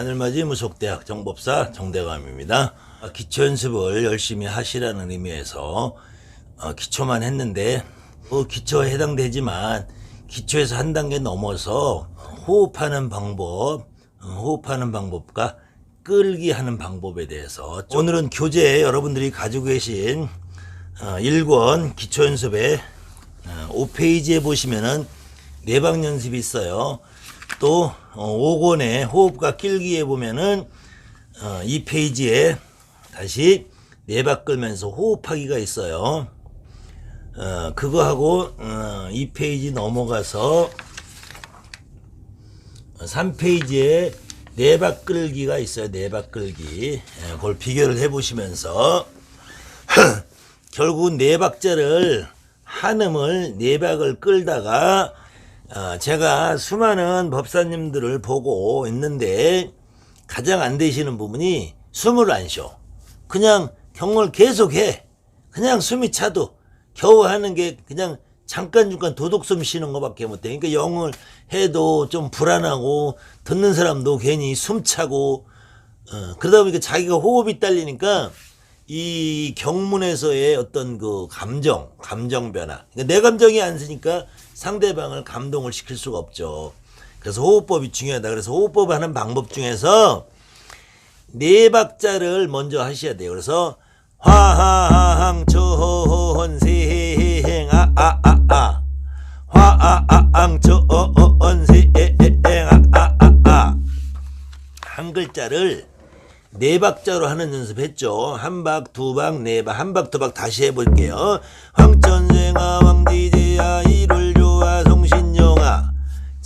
하늘맞이 무속대학 정법사 정대감입니다. 아, 기초 연습을 열심히 하시라는 의미에서 어, 기초만 했는데 뭐 기초에 해당되지만 기초에서 한 단계 넘어서 호흡하는 방법, 어, 호흡하는 방법과 끌기 하는 방법에 대해서 오늘은 교재에 여러분들이 가지고 계신 어, 1권 기초 연습에 어, 5페이지에 보시면은 내방 연습이 있어요. 또 어, 5권의 호흡과 끌기에 보면은 어, 2페이지에 다시 내박 끌면서 호흡하기가 있어요. 어, 그거하고 어, 2페이지 넘어가서 3페이지에 내박 끌기가 있어요. 내박 끌기. 예, 그걸 비교를 해보시면서 결국 네 박자를 한음을 네 박을 끌다가 어, 제가 수많은 법사님들을 보고 있는데 가장 안 되시는 부분이 숨을 안 쉬어. 그냥 경을 계속해. 그냥 숨이 차도 겨우 하는 게 그냥 잠깐 잠깐 도둑숨 쉬는 것밖에 못해. 그러니까 영을 해도 좀 불안하고 듣는 사람도 괜히 숨차고 어, 그러다 보니까 자기가 호흡이 딸리니까 이 경문에서의 어떤 그 감정, 감정 변화. 그러니까 내 감정이 안 쓰니까 상대방을 감동을 시킬 수가 없죠. 그래서 호흡법이 중요하다. 그래서 호흡법 하는 방법 중에서 네 박자를 먼저 하셔야 돼요. 그래서 화항천생 아아아아 화항천생 아아아아 한 글자를 네 박자로 하는 연습했죠. 한 박, 두 박, 네 박, 한 박, 두 박 다시 해볼게요. 황천생아, 황디제야, 성신영아.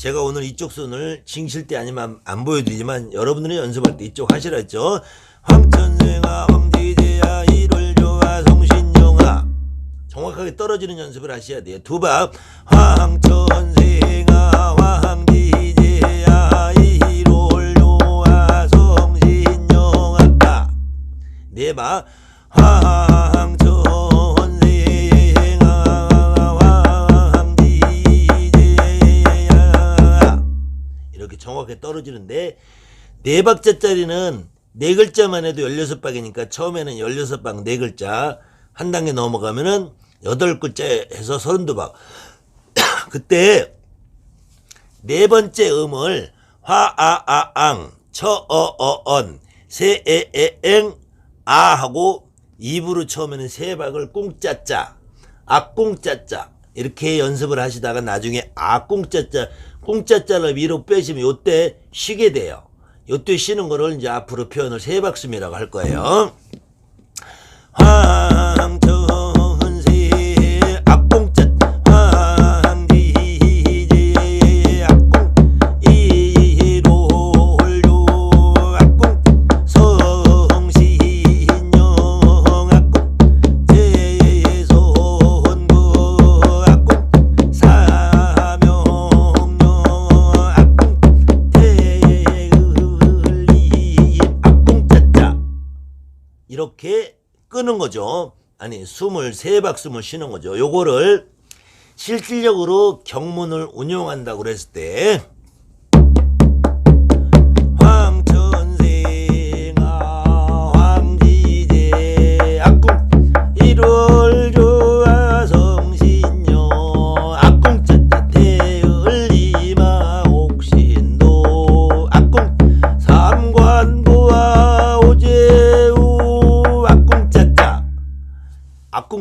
제가 오늘 이쪽 손을 징실 때 아니면 안 보여드리지만 여러분들이 연습할 때 이쪽 하시라 했죠. 황천생아, 황디제야, 이를 좋아, 성신영아. 정확하게 떨어지는 연습을 하셔야 돼요. 두 박, 황천생아, 황디제야, 이를 좋아, 성신영아. 네 박, 황천 정확하게 떨어지는데 네 박자짜리는 네 글자만 해도 16박이니까 처음에는 16박 네 글자 한 단계 넘어가면은 여덟 글자 해서 32박. 그때 네 번째 음을 화아아앙 처어어언 세에에엥 아 하고 입으로 처음에는 세 박을 꿍짜짜 아꿍짜짜 이렇게 연습을 하시다가 나중에 아꿍짜짜 꿍짜짜를 위로 빼시면 요때 쉬게 돼요. 요때 쉬는 거를 이제 앞으로 표현을 세 박숨이라고 할 거예요. 황 끄는 거죠. 아니 숨을 세 박숨을 쉬는 거죠. 요거를 실질적으로 경문을 운용한다고 그랬을 때 황천생아 황지제 악궁 일월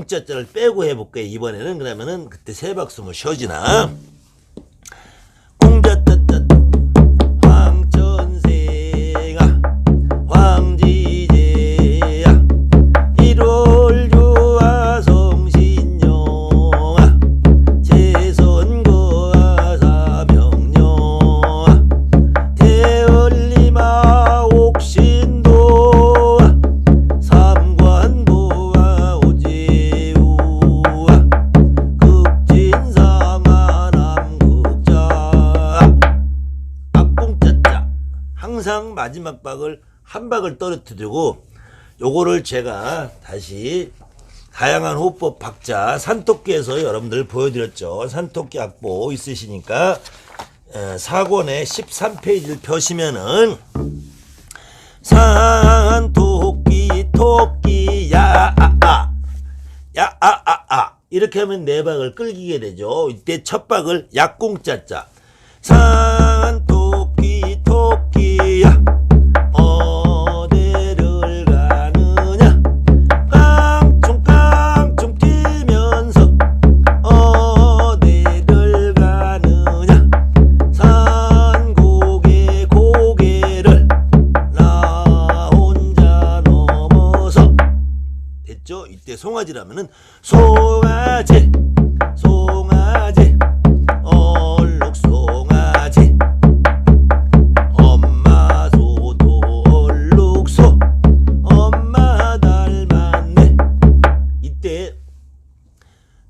짰자를 빼고 해볼게요 이번에는. 그러면은 그때 세 박숨을 쉬어지나 마지막 박을 한 박을 떨어뜨리고 요거를 제가 다시 다양한 호흡법 박자 산토끼에서 여러분들 보여드렸죠. 산토끼 악보 있으시니까 4권의 13페이지를 펴시면은 산토끼 토끼 야아아 야아아아. 이렇게 하면 네 박을 끌기게 되죠. 이때 첫 박을 약공짜자. 산 송아지라면은 송아지 송아지 얼룩 송아지 엄마 소도 얼룩 소 엄마 닮았네. 이때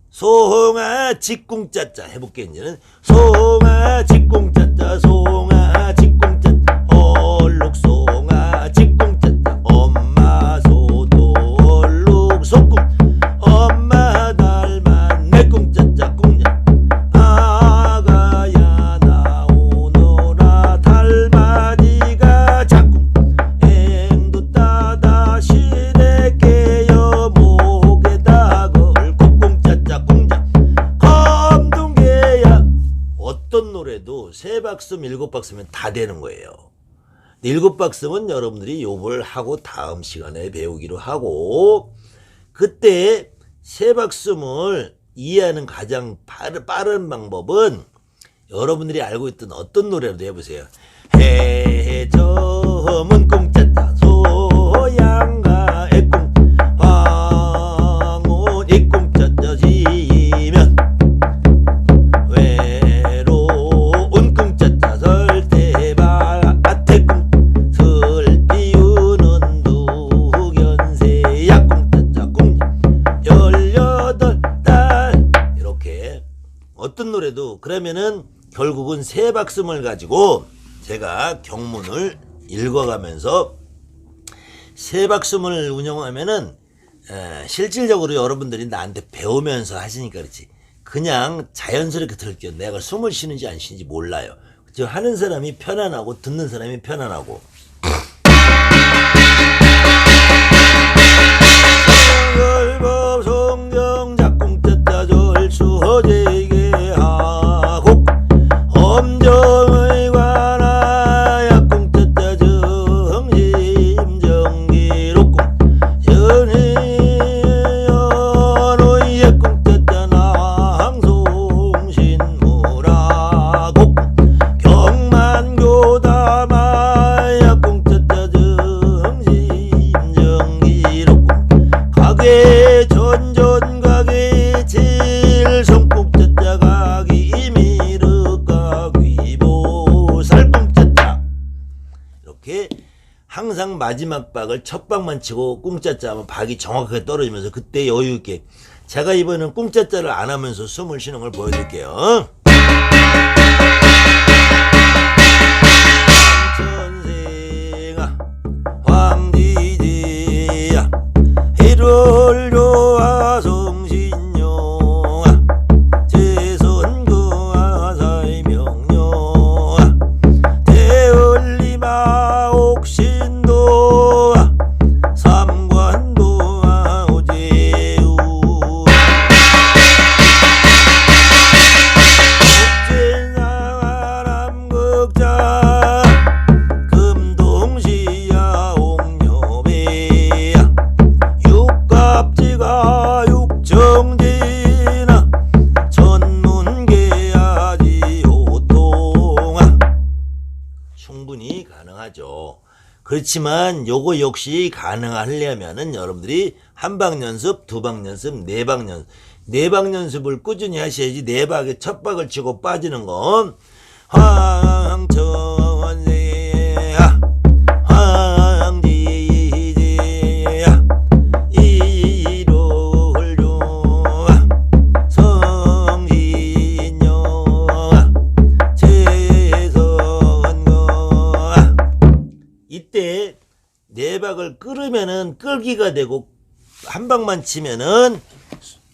송아지 꿍짜짜 해볼게 이제는. 송아지 꿍짜짜 송아지 꿍짜 박스면 일곱 박스면 다 되는 거예요. 일곱 박스면 여러분들이 요걸 하고 다음 시간에 배우기로 하고 그때 세 박스을 이해하는 가장 빠른 방법은 여러분들이 알고 있던 어떤 노래라도 해보세요. 해저문 꽁 결국은 세 박스을 가지고 제가 경문을 읽어가면서 세 박스을 운영하면은 에, 실질적으로 여러분들이 나한테 배우면서 하시니까 그렇지. 그냥 자연스럽게 들을게요 내가 숨을 쉬는지 안 쉬는지 몰라요. 저 하는 사람이 편안하고 듣는 사람이 편안하고. 성경 작공 뜯다 절수 허제게 20만 박을 첫 박만 치고 공짜짜 하면 박이 정확하게 떨어지면서 그때 여유 있게 제가 이번에는 공짜짜를 안 하면서 숨을 쉬는 걸 보여드릴게요. 그렇지만 요거 역시 가능하려면은 여러분들이 한 방 연습, 두 방 연습, 네 방 연습, 네 방 연습을 꾸준히 하셔야지 네 박에 첫 박을 치고 빠지는 건 황천 끌기가 되고 한 방만 치면은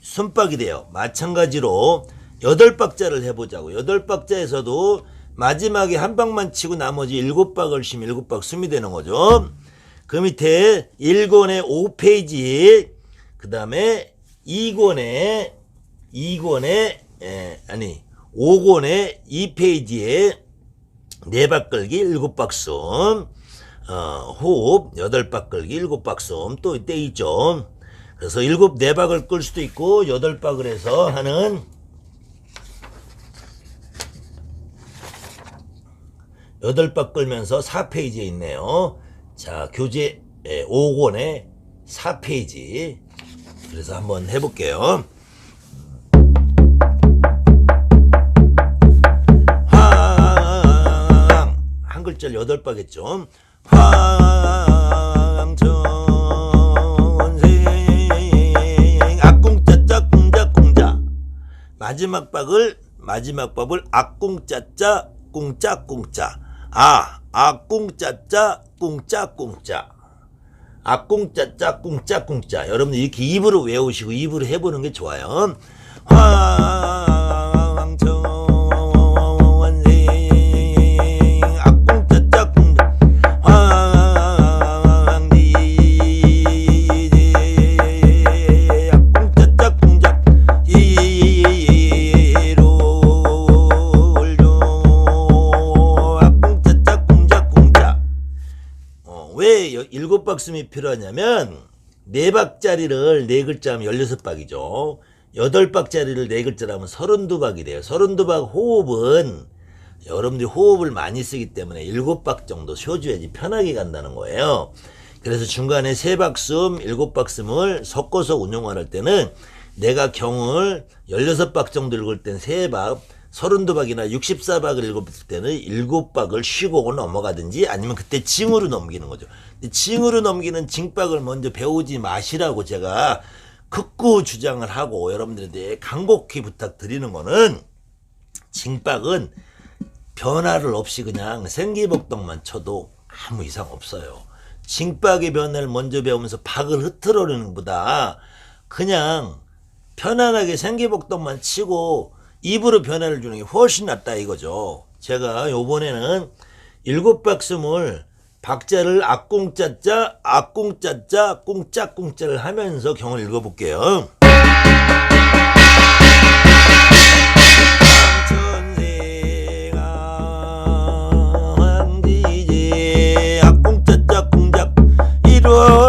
순박이 돼요. 마찬가지로 여덟 박자를 해보자고. 여덟 박자에서도 마지막에 한 방만 치고 나머지 일곱 박을 쉬면 일곱 박 숨이 되는 거죠. 그 밑에 1권의 5페이지, 그 다음에 2권의, 2권의, 에, 아니, 5권의 2페이지에 네박 끌기 7박 숨, 어, 호흡 8박 끌기 7박 숨 또 이때 있죠. 그래서 7, 4박을 끌 수도 있고 8박을 해서 하는 여덟 박 끌면서 4페이지에 있네요. 자, 교재 5권의 4페이지. 그래서 한번 해볼게요. 황, 한 글자를 여덟 박 했죠. 황천생, 악공짜짜, 공짜공짜. 마지막 박을, 마지막 박을 악공짜짜, 공짜공짜. 아, 악공짜짜, 공짜공짜. 악공짜짜, 공짜공짜. 여러분들 이렇게 입으로 외우시고 입으로 해보는 게 좋아요. 황 박숨이 필요하냐면 네 박짜리를 네 글자면 열여섯 박이죠. 여덟 박짜리를 네 글자라면 서른두 박이 돼요. 서른두 박 호흡은 여러분들이 호흡을 많이 쓰기 때문에 일곱 박 정도 쉬어줘야지 편하게 간다는 거예요. 그래서 중간에 세 박숨, 일곱 박숨을 섞어서 운용할 때는 내가 경을 16박 정도 읽을 땐 3박, 32박이나 64박을 읽을 때는 7박을 쉬고 넘어가든지 아니면 그때 징으로 넘기는 거죠. 징으로 넘기는 징박을 먼저 배우지 마시라고 제가 극구 주장을 하고 여러분들한테 간곡히 부탁드리는 거는 징박은 변화를 없이 그냥 생기복동만 쳐도 아무 이상 없어요. 징박의 변화를 먼저 배우면서 박을 흐트러내는 것보다 그냥 편안하게 생기복동만 치고 입으로 변화를 주는 게 훨씬 낫다 이거죠. 제가 요번에는 일곱 박숨을 박자를 악공짜짜 악공짜짜 꽁짜꽁짜를 하면서 경을 읽어볼게요. 천생아 황지제 악공짜짜 공작 일월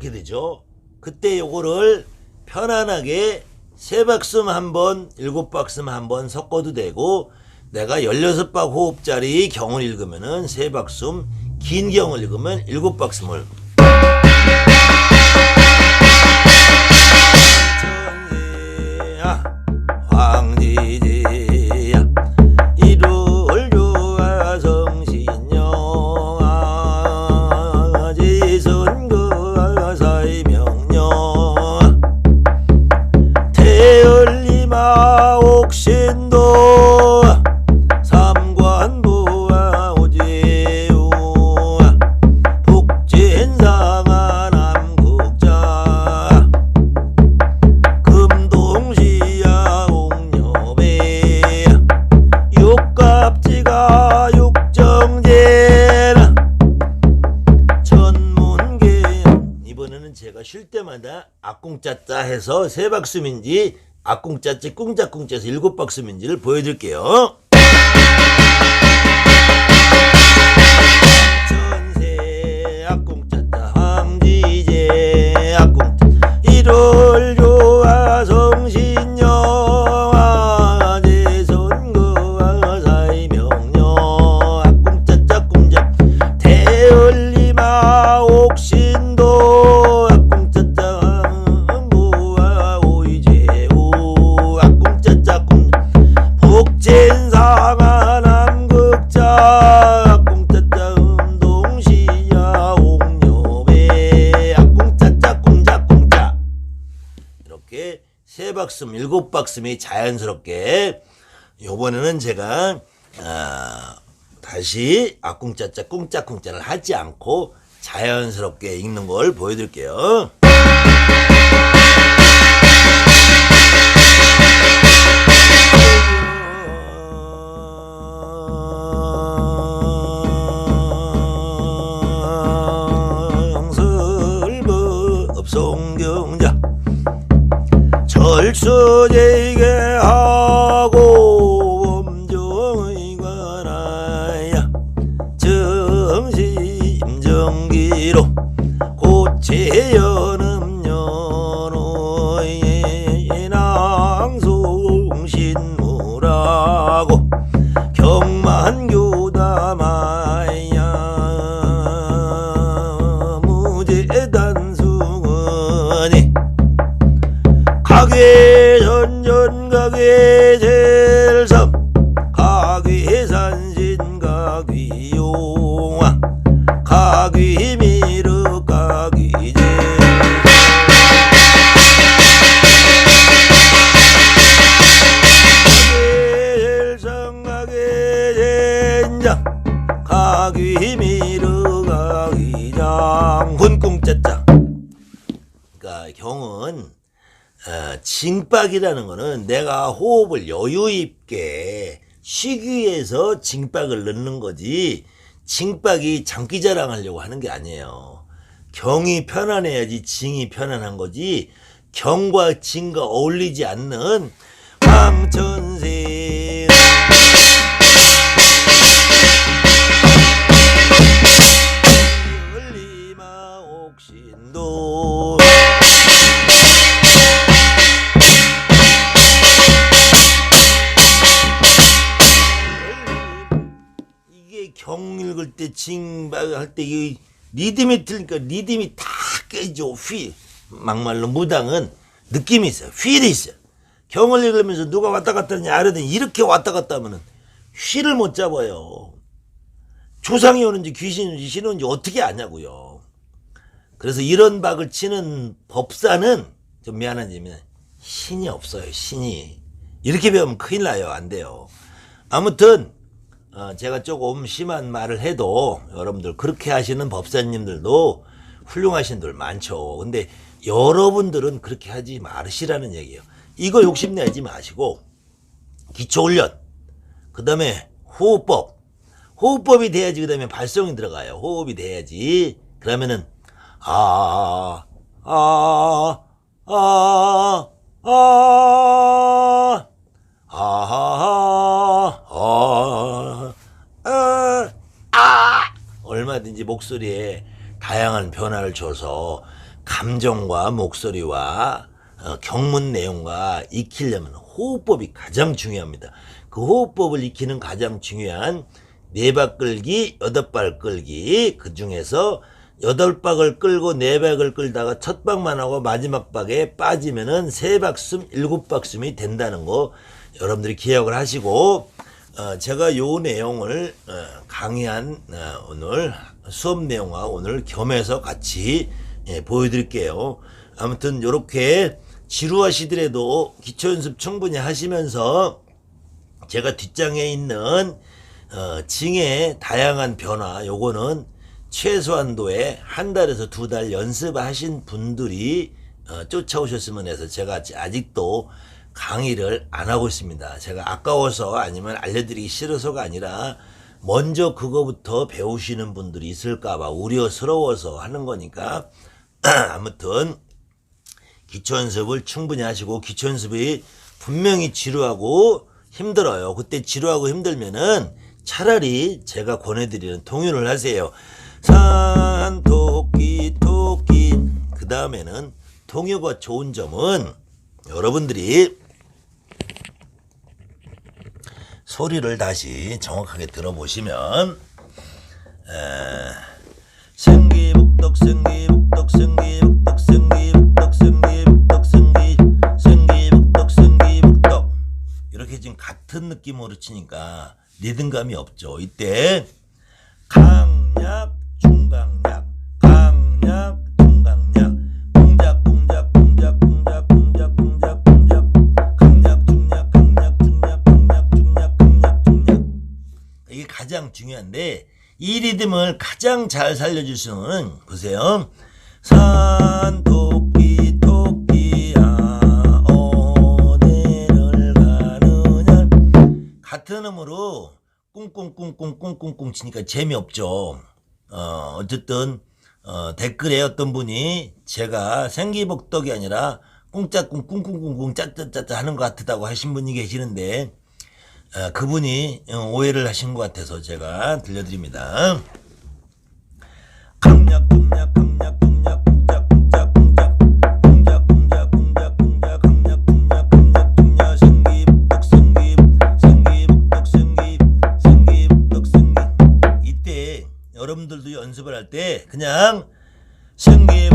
이렇게 되죠. 그때 요거를 편안하게 세 박숨 한 번, 일곱 박숨 한번 섞어도 되고 내가 열여섯 박 호흡짜리 경을 읽으면은 세 박숨, 긴 경을 읽으면 일곱 박숨을 황 때마다 악공짜짜 해서 세 박숨인지 악공짜짜 꿍짜꿍짜에서 일곱 박숨인지를 보여드릴게요. 박숨, 일곱 박숨이 자연스럽게 요번에는 제가 아, 다시 아꿍짜짜 꿍짜꿍짜를 하지 않고 자연스럽게 읽는 걸 보여드릴게요. 철수제게 하 징박이라는 거는 내가 호흡을 여유 있게 쉬기 위해서 징박을 넣는 거지 징박이 장기 자랑하려고 하는 게 아니에요. 경이 편안해야지 징이 편안한 거지 경과 징과 어울리지 않는 황천세 때 징박 할 때 이 리듬이 틀니까 리듬이 다 깨져. 휘. 막말로 무당은 느낌이 있어요. 휠이 있어요. 경을 읽으면서 누가 왔다 갔다 하냐 알아더니 이렇게 왔다 갔다 하면은 휠을 못 잡아요. 조상이 오는지 신이 오는지 어떻게 아냐고요. 그래서 이런 박을 치는 법사는 좀 미안하지만 신이 없어요. 신이. 이렇게 배우면 큰일 나요. 안 돼요. 아무튼 어, 제가 조금 심한 말을 해도 여러분들 그렇게 하시는 법사님들도 훌륭하신 분들 많죠. 근데 여러분들은 그렇게 하지 마시라는 얘기예요. 이거 욕심내지 마시고 기초훈련, 그 다음에 호흡법, 호흡법이 돼야지 그 다음에 발성이 들어가요. 호흡이 돼야지. 그러면은 아, 아, 아, 아, 아하하, 아, 아, 아. 얼마든지 목소리에 다양한 변화를 줘서 감정과 목소리와 어, 경문 내용과 익히려면 호흡법이 가장 중요합니다. 그 호흡법을 익히는 가장 중요한 네박 끌기, 여덟 발 끌기 그 중에서 여덟 박을 끌고 네 박을 끌다가 첫 박만 하고 마지막 박에 빠지면은 세 박숨, 일곱 박숨이 된다는 거 여러분들이 기억을 하시고 어, 제가 요 내용을 어, 강의한 어, 오늘 수업 내용과 오늘 겸해서 같이 예, 보여드릴게요. 아무튼 요렇게 지루하시더라도 기초 연습 충분히 하시면서 제가 뒷장에 있는 어, 징의 다양한 변화 요거는 최소한도에 한 달에서 두 달 연습하신 분들이 어, 쫓아오셨으면 해서 제가 아직도 강의를 안 하고 있습니다. 제가 아까워서 아니면 알려드리기 싫어서가 아니라 먼저 그거부터 배우시는 분들이 있을까봐 우려스러워서 하는 거니까 아무튼 기초 연습을 충분히 하시고 기초 연습이 분명히 지루하고 힘들어요. 그때 지루하고 힘들면은 차라리 제가 권해드리는 통윤을 하세요. 산 토끼 토끼 그 다음에는 통유가 좋은 점은 여러분들이 소리를 다시 정확하게 들어보시면 에, 생기북덕 생기북덕 생기북덕 생기북덕 생기북덕 생기 생기북덕 생기북덕 이렇게 지금 같은 느낌으로 치니까 리듬감이 없죠. 이때 강약 중강약 강약 이 리듬을 가장 잘 살려줄 수는 보세요. 산 토끼 토끼야 어디를 가느냐 같은 음으로 꿍꿍꿍꿍꿍꿍꿍 치니까 재미없죠. 어, 어쨌든 어, 댓글에 어떤 분이 제가 생기복덕이 아니라 꿍짜꿍 꿍꿍꿍꿍 짜짜짜짜 하는 것 같다고 하신 분이 계시는데 어, 그분이 어, 오해를 하신 것 같아서 제가 들려드립니다. 강약 강약 강약 강약 꿍짝 꿍짝 꿍짝 꿍짝 꿍짝 꿍짝 꿍짝 강약 강약 강약 강약 생기복덕 생기복 생기복덕 생기복 생기복덕 생기 이때 여러분들도 연습을 할 때 그냥 생기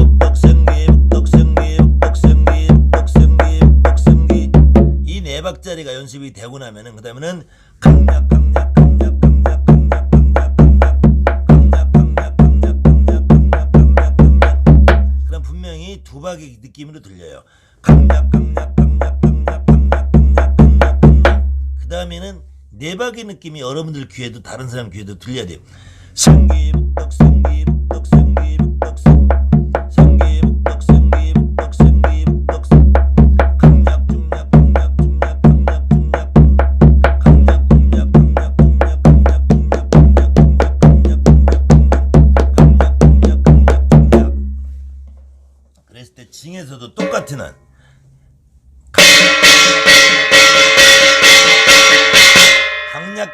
이네 박자리가 연습이 되고 나면은 그다음에는 강약 강약 강약 강약 강약 강약 강약 강약 강약 강약 강약 강약 강약 강약 그럼 분명히 두 박의 느낌으로 들려요. 강약 강약 강약 강약 강약 강약 강약 강약 그 다음에는 네 박의 느낌이 여러분들 귀에도 다른 사람 귀에도 들려야 돼요. 생기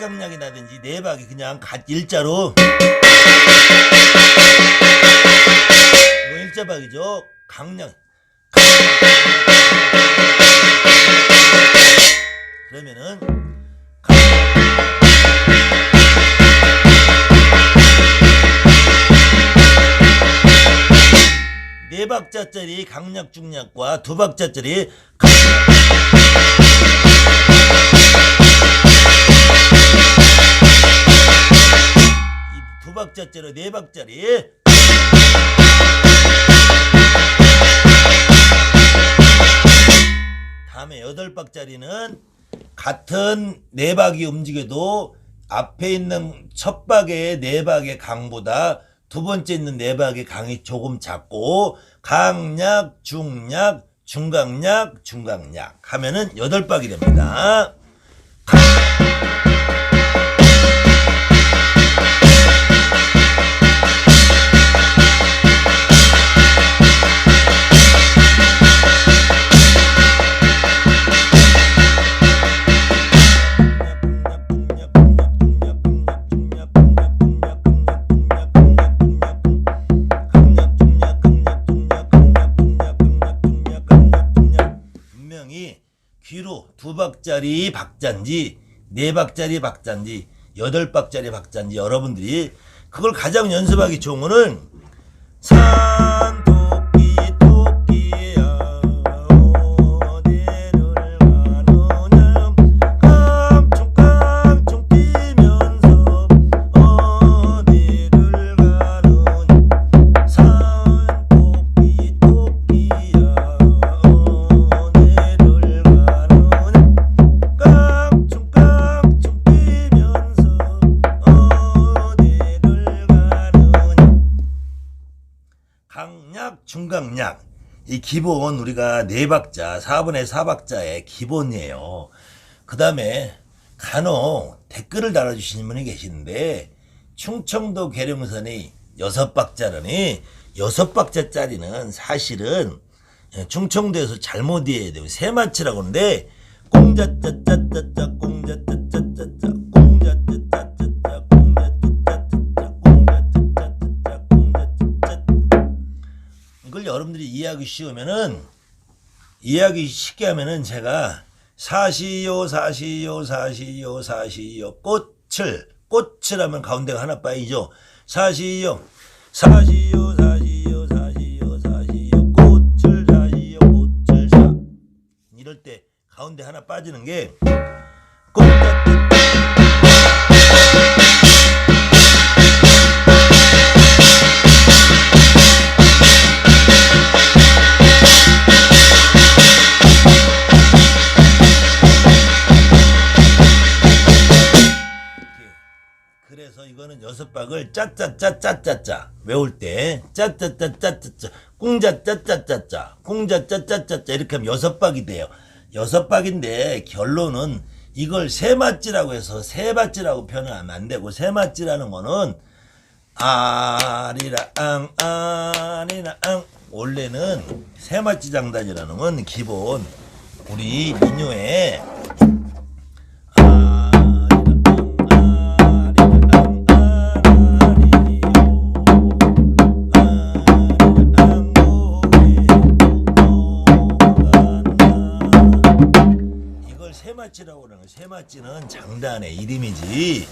강약 강약이라든지 네 박이 그냥 갓 일자로. 이거 일자박이죠? 강약 그러면은 네 박자짜리 강약 중약과 두 박자짜리 이 두 박자짜리 네 박자리 다음에 여덟 박자리는 같은 네 박이 움직여도 앞에 있는 첫 박의 네 박의 강보다 두 번째 있는 네 박의 강이 조금 작고 강약, 중약, 중강약, 중강약 하면은 여덟 박이 됩니다. 박자리 박자인지 네 박자리 박자인지 여덟 박자리 박자인지 여러분들이 그걸 가장 연습하기 좋은 거는 산 기본 우리가 네 박자 4분의 4박자의 기본이에요. 그 다음에 간혹 댓글을 달아주시는 분이 계시는데 충청도 계룡선이 여섯 박자라니 여섯 박자짜리는 사실은 예, 충청도에서 잘못 이해해야 돼요. 세마치라고 하는데 꽁자짜짜짜짜 꽁자짜짜짜짜 꽁자짜짜짜짜 여러분들이 이해하기 쉬우면은 이해하기 쉽게 하면은 제가 사시요 사시요 사시요 사시요 꽃을 꽃을 하면 가운데가 하나 빠이죠. 사시요 사시요 사시요 사시요 사시요 꽃을 사시요 꽃을 사. 이럴 때 가운데 하나 빠지는 게 이렇게. 그래서 이거는 여섯 박을 짜짜짜짜짜짜 외울 때 짜짜짜짜짜짜 꿍자짜짜짜짜 꿍자짜짜짜짜 이렇게 하면 여섯 박이 돼요. 여섯 박인데 결론은 이걸 세맛지라고 해서 세밭지라고 표현하면 안 되고 세맛지라는 거는 아리랑 아리랑 원래는 세맛지 장단이라는 건 기본 우리 민요에 세마치라고 그러는 거예요. 세마치는 장단의 이름이지.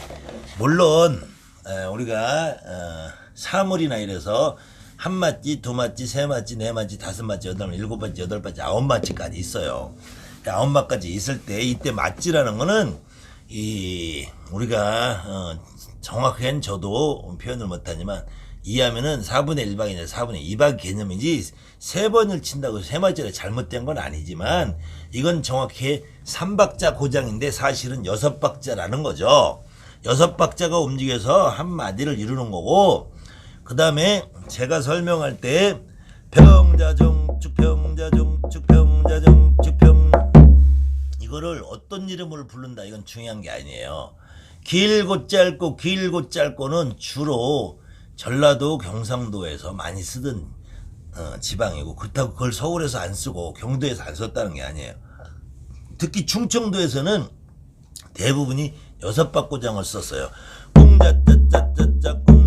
물론 에, 우리가 어, 사물이나 이래서 한 마치, 두 마치, 세 마치, 네 마치, 다섯 마치, 여덟 마치, 일곱 마치, 여덟 마치, 아홉 마치까지 있어요. 아홉 마까지 있을 때 이때 마치라는 거는 이 우리가 어, 정확하게는 저도 표현을 못하지만 이해하면은 4분의 1박이냐 4분의 2박 개념이지 세 번을 친다고 세 마치가 잘못된 건 아니지만 이건 정확히 3박자 고장인데 사실은 6박자라는 거죠. 6박자가 움직여서 한 마디를 이루는 거고 그 다음에 제가 설명할 때 평자정 축 평자정 축 평자정 축 평 이거를 어떤 이름으로 부른다 이건 중요한 게 아니에요. 길고 짧고 길고 짧고는 주로 전라도 경상도에서 많이 쓰던 어, 지방이고 그렇다고 그걸 서울에서 안 쓰고 경도에서 안 썼다는 게 아니에요. 특히 충청도에서는 대부분이 여섯 박고장을 썼어요. 꿍자짜짜짜짜